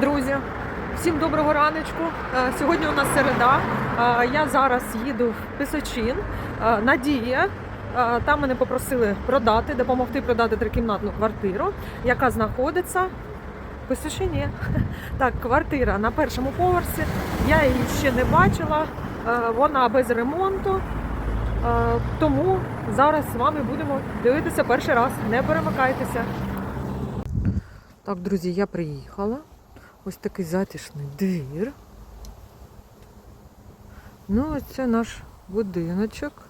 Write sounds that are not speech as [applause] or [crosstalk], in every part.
Друзі, всім доброго раночку. Е, Сьогодні у нас середа. Е, Я зараз їду в Писочин. Е, Надія. Там мене попросили продати, допомогти продати трикімнатну квартиру, яка знаходиться в Писочині. [laughs] Так, квартира на першому поверсі. Я її ще не бачила. Вона без ремонту. Тому зараз з вами будемо дивитися перший раз. Не перемикайтеся. Так, друзі, я приїхала. Ось такий затишний двір. Ну, ось це наш будиночок.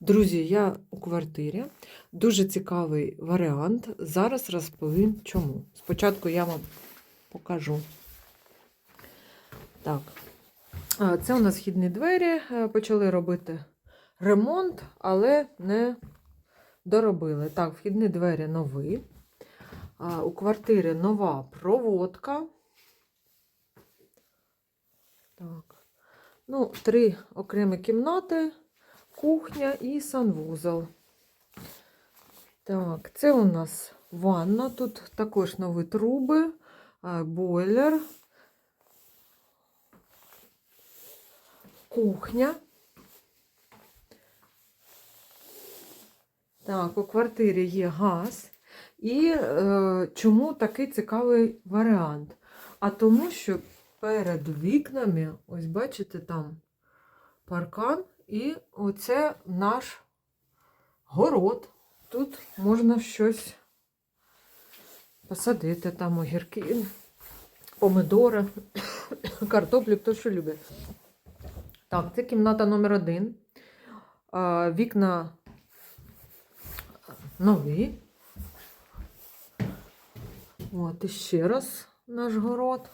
Друзі, я у квартирі. Дуже цікавий варіант. Зараз розповім чому. Спочатку я вам покажу. Так, це у нас вхідні двері. Е, Почали робити ремонт, але не доробили. Так, вхідні двері нові. У квартирі нова проводка. Так. Ну, три окремі кімнати, кухня і санвузол. Так, це у нас ванна. Тут також нові труби, бойлер, кухня. Так, у квартирі є газ. І е, чому такий цікавий варіант? А тому, що перед вікнами, ось бачите, там паркан, і оце наш город. Тут можна щось посадити, там огірки, помидори, [coughs] картоплю, хто що любить. Так, це кімната номер один. Вікна нові. От, і ще раз наш город.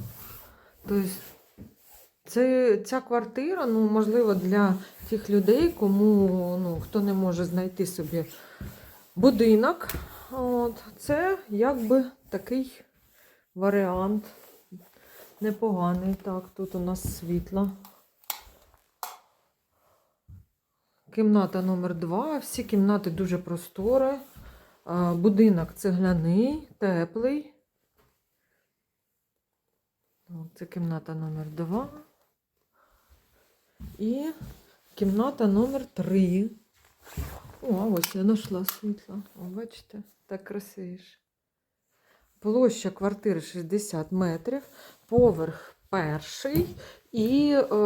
Тобто, це, ця квартира, ну, можливо, для тих людей, кому ну, хто не може знайти собі будинок. От, це якби такий варіант. Непоганий. Так, тут у нас світло. Кімната номер 2 Всі кімнати дуже просторі. Будинок цегляний, теплий. Це кімната номер 2 І кімната номер 3 О, ось я знайшла світло. О, бачите, так красивіше. Площа квартири 60 метрів, поверх перший і е,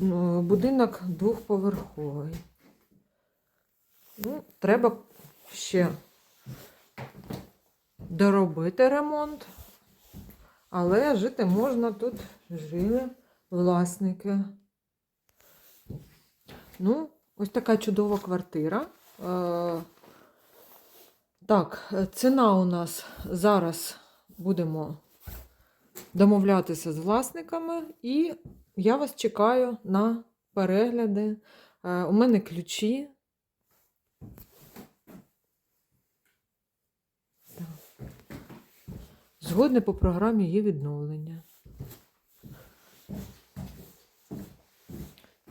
ну, будинок двохповерховий. Ну, треба ще доробити ремонт, але жити можна тут жили власники. Ну, ось така чудова квартира. Е, так, ціна у нас зараз будемо домовлятися з власниками, і я вас чекаю на перегляди. Е, У мене ключі. Згодне по програмі є відновлення.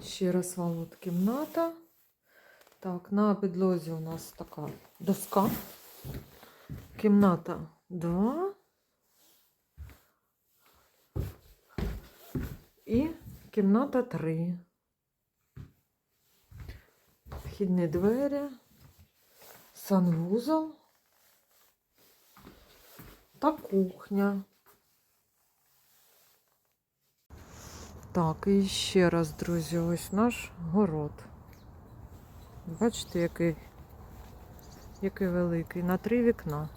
Ще раз вам от кімната. Так, на підлозі у нас така доска. Кімната 2. І кімната 3. Вхідні двері, санвузол та кухня. Так, і ще раз, друзі, ось наш город. Бачите, який, який великий, на три вікна.